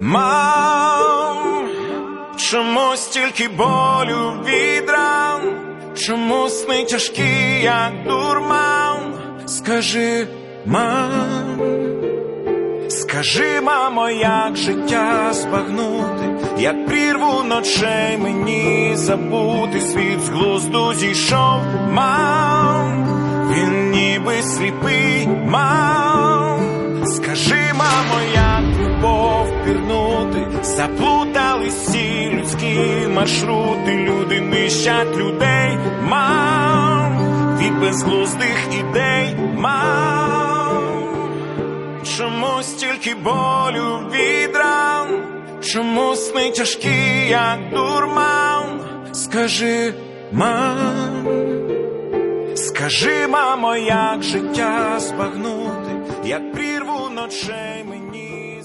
Мам, чому стільки болю від ран? Чому сни тяжкі, як дурман? Скажи, мам, скажи, мамо, як життя збагнути, як прірву ночей мені забути, світ з глузду зійшов, мам, він ніби сліпий, мам, скажи, мамо, пірнути, заплутались всі людські маршрути, люди нищать людей, мам, від безглуздих ідей, мам. Чому стільки болю від ран? Чому сни тяжкі, як дурман? Скажи, мам, скажи, мамо, як життя збагнути, як прірву ночей мені.